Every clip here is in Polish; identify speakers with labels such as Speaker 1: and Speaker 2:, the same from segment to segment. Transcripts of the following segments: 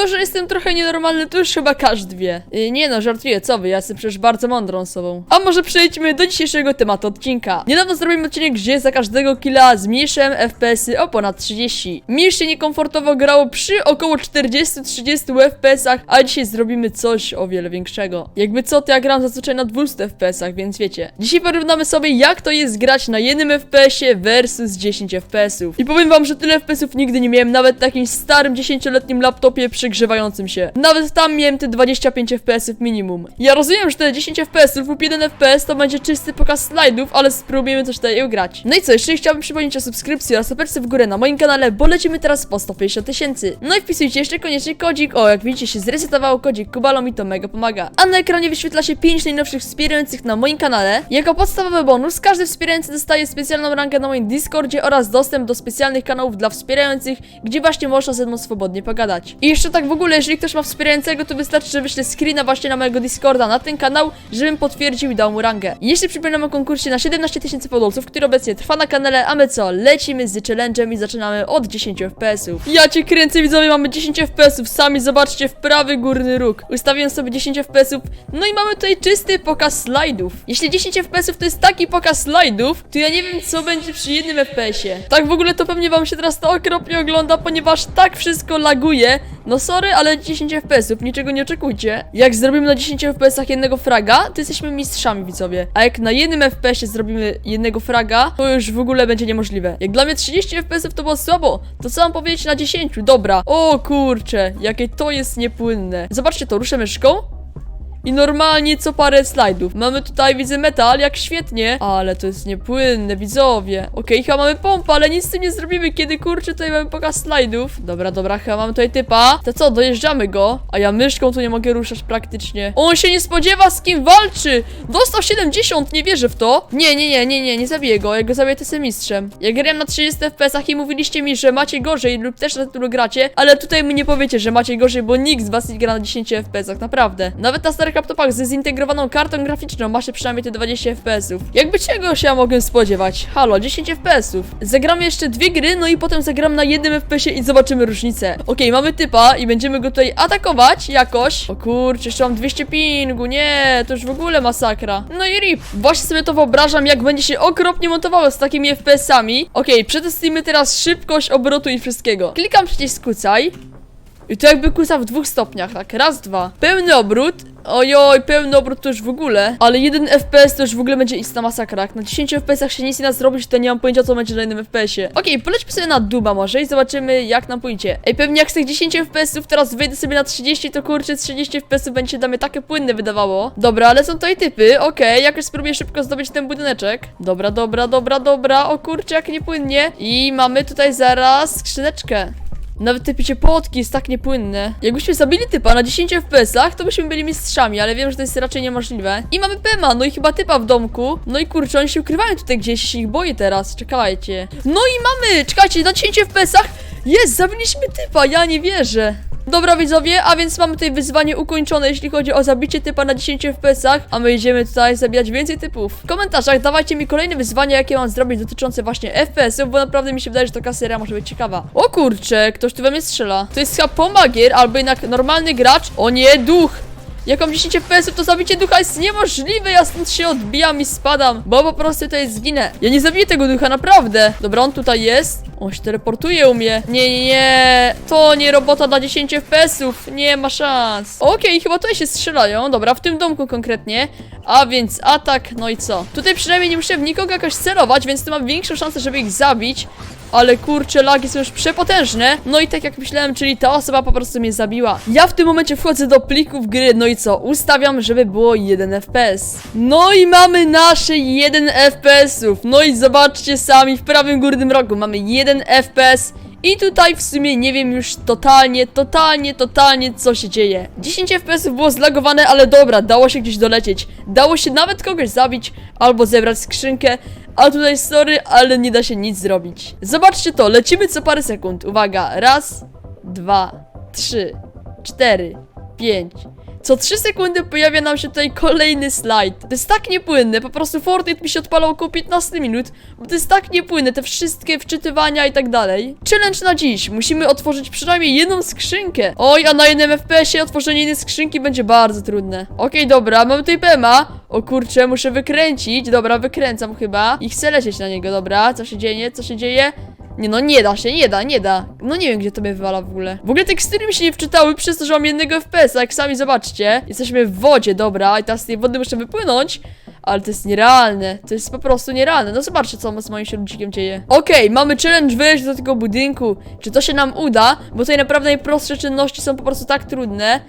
Speaker 1: To, że jestem trochę nienormalny, to już chyba każdy wie. Yy, nie no, żartuję, co wy, ja jestem przecież bardzo mądrą osobą. A może przejdźmy do dzisiejszego tematu odcinka. Niedawno zrobiłem odcinek, gdzie za każdego killa zmniejszyłem FPS-y o ponad 30. Mi się niekomfortowo grało przy około 40-30 FPS-ach, a dzisiaj zrobimy coś o wiele większego. Jakby co, to ja gram zazwyczaj na 200 FPS-ach, więc wiecie. Dzisiaj porównamy sobie, jak to jest grać na jednym FPS-ie versus 10 FPS-ów. I powiem wam, że tyle FPS-ów nigdy nie miałem, nawet na takim starym 10-letnim laptopie przegrzewającym się. Nawet tam miałem te 25 FPS-ów minimum. Ja rozumiem, że te 10 FPS-ów lub 1 FPS to będzie czysty pokaz slajdów, ale spróbujemy coś tutaj ugrać. No i co, jeszcze chciałbym przypomnieć o subskrypcji oraz operce w górę na moim kanale, bo lecimy teraz po 150 tysięcy. No i wpisujcie jeszcze koniecznie kodzik, o jak widzicie się zresetowało kodzik Kubalo mi to mega pomaga. A na ekranie wyświetla się 5 najnowszych wspierających na moim kanale. Jako podstawowy bonus każdy wspierający dostaje specjalną rangę na moim Discordzie oraz dostęp do specjalnych kanałów dla wspierających, gdzie właśnie można ze mną swobodnie pogadać. I jeszcze tak w ogóle, jeżeli ktoś ma wspierającego, to wystarczy, że wyślę screena właśnie na mojego Discorda na ten kanał, żebym potwierdził i dał mu rangę. I jeszcze przypominam o konkursie na 17 tysięcy podolców, który obecnie trwa na kanale, a my co, lecimy z challenge'em i zaczynamy od 10 FPS-ów. Ja cię kręcę widzowie, mamy 10 FPS-ów, sami zobaczcie w prawy górny róg. Ustawiłem sobie 10 FPS-ów, no i mamy tutaj czysty pokaz slajdów. Jeśli 10 FPS-ów to jest taki pokaz slajdów, to ja nie wiem co będzie przy jednym FPS-ie. Tak w ogóle to pewnie wam się teraz to okropnie ogląda, ponieważ tak wszystko laguje. No sorry, ale 10 FPS-ów, niczego nie oczekujcie. Jak zrobimy na 10 FPS-ach jednego fraga, to jesteśmy mistrzami widzowie. A jak na jednym FPS-ie zrobimy jednego fraga, to już w ogóle będzie niemożliwe. Jak dla mnie 30 FPS-ów to było słabo, to co mam powiedzieć na 10? Dobra. O kurcze, jakie to jest niepłynne. Zobaczcie to, ruszę myszką. I normalnie co parę slajdów. Mamy tutaj, widzę, metal, jak świetnie. Ale to jest niepłynne, widzowie. Okej, chyba mamy pompę, ale nic z tym nie zrobimy, kiedy kurczę tutaj mamy pokaz slajdów. Dobra, dobra, chyba mamy tutaj typa. To co, dojeżdżamy go? A ja myszką tu nie mogę ruszać praktycznie. On się nie spodziewa, z kim walczy. Dostał 70, nie wierzę w to. Nie, nie, nie, nie, nie, nie zabiję go. Jak go zabiję, to jestem mistrzem. Ja grałem na 30 FPS-ach i mówiliście mi, że macie gorzej lub też na tylu gracie, ale tutaj mi nie powiecie, że macie gorzej, bo nikt z was nie gra na 10 FPS-ach, naprawdę. Nawet na starych laptopach ze zintegrowaną kartą graficzną ma się przynajmniej te 20 FPS-ów. Jakby czego się ja mogłem spodziewać? Halo, 10 FPS-ów. Zagramy jeszcze dwie gry, no i potem zagram na jednym FPS-ie i zobaczymy różnicę. Okej, mamy typa i będziemy go tutaj atakować jakoś. O kurczę, jeszcze mam 200 pingu, nie, to już w ogóle masakra. No i rip. Właśnie sobie to wyobrażam, jak będzie się okropnie montowało z takimi FPS-ami. Okej, przetestujmy teraz szybkość obrotu i wszystkiego. Klikam przycisk kucaj. I to jakby kusa w dwóch stopniach, tak? Raz, dwa. Pełny obrót. Ojoj, pełny obrót to już w ogóle. Ale jeden FPS to już w ogóle będzie istna masakra. Jak na 10 FPS-ach się nic nie da zrobić, to nie mam pojęcia, co będzie na jednym FPS-ie. Okej, polećmy sobie na duba może i zobaczymy, jak nam pójdzie. Ej, pewnie jak z tych 10 FPS-ów teraz wyjdę sobie na 30, to kurczę, 30 FPS-ów będzie dla mnie takie płynne wydawało. Dobra, ale są tutaj typy. Okej, jakoś spróbuję szybko zdobyć ten budyneczek. Dobra, dobra, dobra, dobra. O kurczę, jak niepłynnie. I mamy tutaj zaraz skrzyneczkę. Nawet te picie potki jest tak niepłynne. Jakbyśmy zabili typa na 10 FPS-ach, to byśmy byli mistrzami, ale wiem, że to jest raczej niemożliwe. I mamy Pema, no i chyba typa w domku. No i kurczę, oni się ukrywają tutaj gdzieś, się ich boję teraz. Czekajcie. No i mamy! Czekajcie, na 10 FPS-ach jest, zabiliśmy typa, ja nie wierzę. Dobra widzowie, a więc mamy tutaj wyzwanie ukończone, jeśli chodzi o zabicie typa na 10 FPS-ach, a my idziemy tutaj zabijać więcej typów. W komentarzach dawajcie mi kolejne wyzwania, jakie mam zrobić dotyczące właśnie FPS-ów, bo naprawdę mi się wydaje, że taka seria może być ciekawa. O kurczę, ktoś tu we mnie strzela. To jest chyba pomagier, albo jednak normalny gracz. O nie, duch! Jak mam 10 FPS-ów, to zabicie ducha jest niemożliwe, ja stąd się odbijam i spadam, bo po prostu tutaj zginę. Ja nie zabiję tego ducha, naprawdę. Dobra, on tutaj jest. On się teleportuje u mnie. Nie, nie, nie. To nie robota dla 10 FPS-ów. Nie ma szans. Okej, chyba tutaj się strzelają. Dobra, w tym domku konkretnie. A więc atak, no i co? Tutaj przynajmniej nie muszę w nikogo jakoś celować, więc tu mam większą szansę, żeby ich zabić. Ale kurczę, lagi są już przepotężne. No i tak jak myślałem, czyli ta osoba po prostu mnie zabiła. Ja w tym momencie wchodzę do plików gry, no i co? Ustawiam, żeby było 1 FPS. No i mamy nasze 1 FPS-ów. No i zobaczcie sami, w prawym górnym rogu mamy 1 FPS. I tutaj w sumie nie wiem już totalnie, totalnie, totalnie co się dzieje. 10 FPS było zlagowane, ale dobra, dało się gdzieś dolecieć. Dało się nawet kogoś zabić albo zebrać skrzynkę. A tutaj sorry, ale nie da się nic zrobić. Zobaczcie to, lecimy co parę sekund. Uwaga, raz, dwa, trzy, cztery, pięć, Co 3 sekundy pojawia nam się tutaj kolejny slajd. To jest tak niepłynne, po prostu Fortnite mi się odpalał około 15 minut, bo to jest tak niepłynne, te wszystkie wczytywania i tak dalej. Challenge na dziś. Musimy otworzyć przynajmniej jedną skrzynkę. Oj, a na jednym FPS-ie otworzenie jednej skrzynki będzie bardzo trudne. Okej, dobra, mamy tutaj Pema. O kurczę, muszę wykręcić. Dobra, wykręcam chyba. I chcę lecieć na niego, dobra. Co się dzieje? Co się dzieje? Nie no, nie da się, nie da, nie da. No nie wiem, gdzie to mnie wywala w ogóle. W ogóle tekstury mi się nie wczytały przez to, że mam jednego FPS-a, jak sami zobaczcie. Jesteśmy w wodzie, dobra, i teraz z tej wody muszę wypłynąć. Ale to jest nierealne, to jest po prostu nierealne. No zobaczcie, co z moim się ludzikiem dzieje. Okej, mamy challenge wejść do tego budynku. Czy to się nam uda? Bo tutaj naprawdę najprostsze czynności są po prostu tak trudne.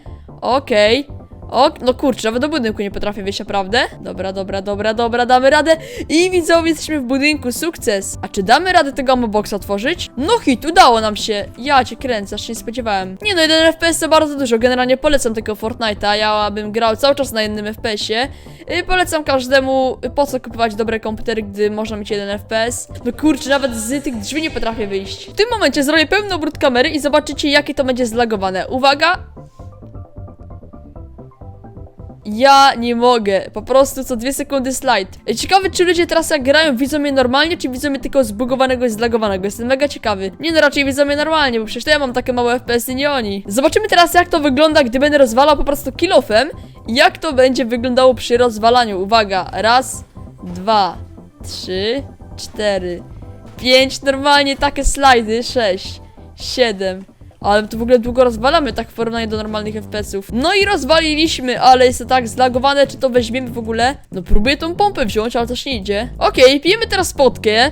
Speaker 1: Okej. O, no kurczę, nawet do budynku nie potrafię wejść, naprawdę? Dobra, dobra, dobra, dobra, damy radę. I widzowie, jesteśmy w budynku, sukces. A czy damy radę tego boxa otworzyć? No hit, udało nam się. Ja cię kręcę, aż się nie spodziewałem. Nie no, jeden FPS to bardzo dużo, generalnie polecam tego Fortnite'a. Ja bym grał cały czas na jednym FPS-ie. Yy, polecam każdemu, y, po co kupować dobre komputery, gdy można mieć jeden FPS. No kurczę, nawet z tych drzwi nie potrafię wyjść. W tym momencie zrobię pełny obrót kamery i zobaczycie, jakie to będzie zlagowane. Uwaga, ja nie mogę. Po prostu co dwie sekundy slajd. Ej, Ciekawy, czy ludzie teraz jak grają, widzą mnie normalnie, czy widzą mnie tylko zbugowanego i zlagowanego. Jestem mega ciekawy. Nie no, raczej widzą mnie normalnie, bo przecież to ja mam takie małe FPS-y, nie oni. Zobaczymy teraz, jak to wygląda, gdy będę rozwalał po prostu kilofem. i Jak to będzie wyglądało przy rozwalaniu. Uwaga, raz, dwa, trzy, cztery, pięć, normalnie takie slajdy, sześć, siedem, ale to w ogóle długo rozwalamy, tak w porównaniu do normalnych FPS-ów. No i rozwaliliśmy, ale jest to tak zlagowane, czy to weźmiemy w ogóle? No próbuję tą pompę wziąć, ale też nie idzie. Okej, pijemy teraz potkę.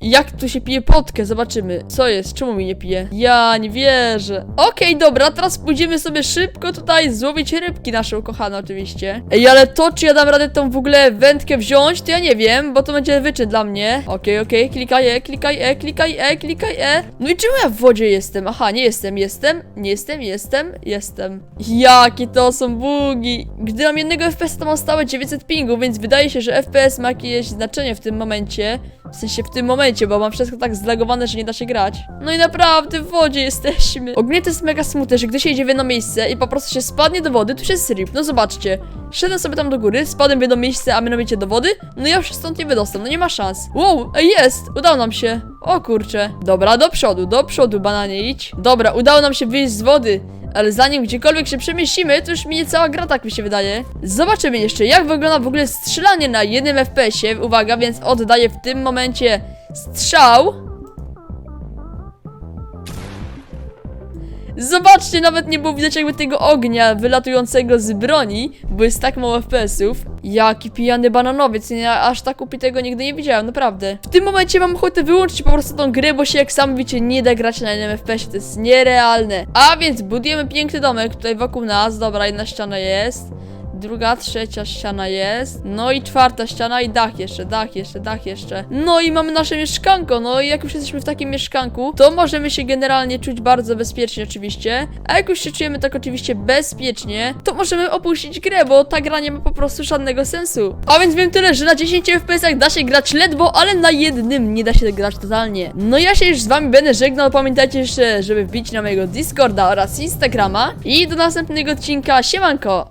Speaker 1: Jak tu się pije potkę? Zobaczymy. Co jest? Czemu mi nie pije? Ja nie wierzę. Okej, dobra, teraz pójdziemy sobie szybko tutaj złowić rybki nasze ukochane oczywiście. Ej, ale to, czy ja dam radę tą w ogóle wędkę wziąć, to ja nie wiem, bo to będzie wyczyn dla mnie. Okej, okej, klikaj E, klikaj E, klikaj E, klikaj E. No i czemu ja w wodzie jestem? Aha, nie jestem, jestem, nie jestem, jestem, jestem. Jakie to są bugi. Gdy mam jednego FPS, to mam stałe 900 pingu, więc wydaje się, że FPS ma jakieś znaczenie w tym momencie. W sensie w tym momencie, bo mam wszystko tak zlagowane, że nie da się grać. No i naprawdę w wodzie jesteśmy. Ogólnie to jest mega smutne, że gdy się idzie w jedno miejsce i po prostu się spadnie do wody, tu się strip. No zobaczcie. Szedłem sobie tam do góry, spadłem w jedno miejsce, a mianowicie do wody, no ja już się stąd nie wydostam, no nie ma szans. Wow, jest! Udało nam się. O kurczę. Dobra, do przodu, do przodu, bananie idź. Dobra, udało nam się wyjść z wody. Ale zanim gdziekolwiek się przemieścimy, to już minie cała gra, tak mi się wydaje. Zobaczymy jeszcze, jak wygląda w ogóle strzelanie na jednym FPS-ie. Uwaga, więc oddaję w tym momencie strzał. Zobaczcie, nawet nie było widać jakby tego ognia wylatującego z broni, bo jest tak mało FPS-ów. Jaki pijany bananowiec, ja aż tak upitego nigdy nie widziałem, naprawdę. W tym momencie mam ochotę wyłączyć po prostu tą grę, bo się jak sami wiecie nie da grać na jednym FPS-ie, to jest nierealne. A więc budujemy piękny domek tutaj wokół nas, dobra, jedna ściana jest. Druga, trzecia ściana jest. No i czwarta ściana i dach jeszcze, dach jeszcze, dach jeszcze. No i mamy nasze mieszkanko. No i jak już jesteśmy w takim mieszkanku, to możemy się generalnie czuć bardzo bezpiecznie oczywiście. A jak już się czujemy tak oczywiście bezpiecznie, to możemy opuścić grę, bo ta gra nie ma po prostu żadnego sensu. A więc wiem tyle, że na 10 FPS-ach da się grać ledwo, ale na jednym nie da się grać totalnie. No ja się już z wami będę żegnał. Pamiętajcie jeszcze, żeby wbić na mojego Discorda oraz Instagrama. I do następnego odcinka. Siemanko!